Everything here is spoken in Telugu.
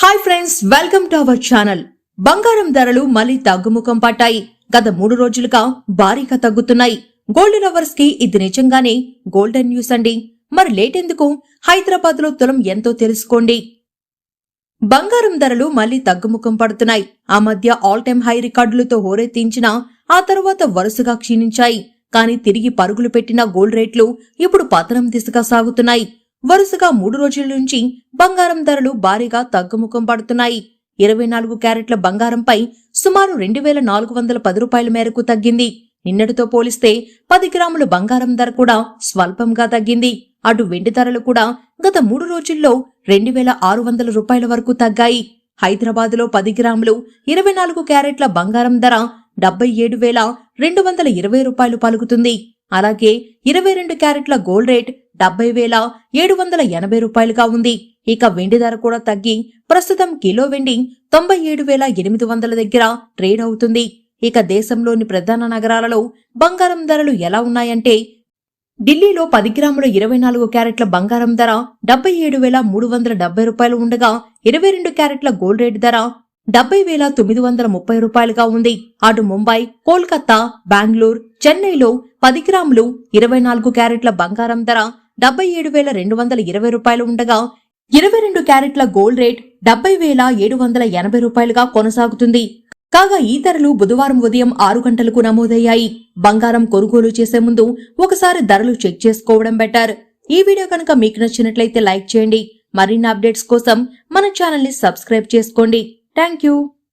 Hi friends welcome to our channel. బంగారం ధరలు మళ్ళీ తగ్గుముఖం పట్టాయి. గత మూడు రోజులుగా భారీగా తగ్గుతున్నాయి. గోల్డ్ లవర్స్కి ఇది నిజంగానే గోల్డెన్ న్యూస్ అండి. మరి లేటెందుకు? హైదరాబాద్లో తులం ఎంతో తెలుసుకోండి. బంగారం ధరలు మళ్ళీ తగ్గుముఖం పడుతున్నాయి. ఆ మధ్య ఆల్ టైమ్ హై రికార్డులతో హోరెత్తించిన ఆ తర్వాత వరుసగా క్షీణించాయి. కానీ తిరిగి పరుగులు పెట్టిన గోల్డ్ రేట్లు ఇప్పుడు పతనం దిశగా సాగుతున్నాయి. వరుసగా మూడు రోజుల నుంచి బంగారం ధరలు భారీగా తగ్గుముఖం పడుతున్నాయి. ఇరవై నాలుగు క్యారెట్ల బంగారంపై సుమారు రెండు వేల నాలుగు వందల పది రూపాయల మేరకు తగ్గింది. నిన్నటితో పోలిస్తే పది గ్రాముల బంగారం ధర కూడా స్వల్పంగా తగ్గింది. అటు వెండి ధరలు కూడా గత మూడు రోజుల్లో రెండు వేల ఆరు వందల రూపాయల వరకు తగ్గాయి. హైదరాబాద్లో పది గ్రాములు ఇరవై నాలుగు క్యారెట్ల బంగారం ధర డెబ్బై ఏడు వేల రెండు వందల ఇరవై రూపాయలు పలుకుతుంది. అలాగే ఇరవై రెండు క్యారెట్ల గోల్డ్ రేట్ డెబ్బై వేల ఏడు వందల ఎనభై రూపాయలుగా ఉంది. ఇక వెండి ధర కూడా తగ్గి ప్రస్తుతం కిలో వెండి తొంభై ఏడు వేల ఎనిమిది వందల దగ్గర ట్రేడ్ అవుతుంది. ఇక దేశంలోని ప్రధాన నగరాలలో బంగారం ధరలు ఎలా ఉన్నాయంటే ఢిల్లీలో పది గ్రాముల ఇరవై నాలుగు క్యారెట్ల బంగారం ధర డెబ్బై ఏడు వేల మూడు వందల డెబ్బై రూపాయలు ఉండగా ఇరవై రెండు క్యారెట్ల గోల్డ్ రేట్ ధర డెబ్బై వేల తొమ్మిది వందల ముప్పై రూపాయలుగా ఉంది. అటు ముంబై కోల్కతా బెంగళూరు చెన్నైలో పది గ్రాములు ఇరవై నాలుగు క్యారెట్ల బంగారం ధర డెబ్బై ఏడు వేల రెండు వందల ఇరవై రూపాయలు ఉండగా ఇరవై రెండు క్యారెట్ల గోల్డ్ రేట్ డెబ్బై వేల ఏడు వందల ఎనభై రూపాయలుగా కొనసాగుతుంది. కాగా ఈ ధరలు బుధవారం ఉదయం ఆరు గంటలకు నమోదయ్యాయి. బంగారం కొనుగోలు చేసే ముందు ఒకసారి ధరలు చెక్ చేసుకోవడం బెటర్. ఈ వీడియో కనుక మీకు నచ్చినట్లయితే లైక్ చేయండి. మరిన్ని అప్డేట్స్ కోసం మన ఛానల్ని సబ్స్క్రైబ్ చేసుకోండి. Thank you.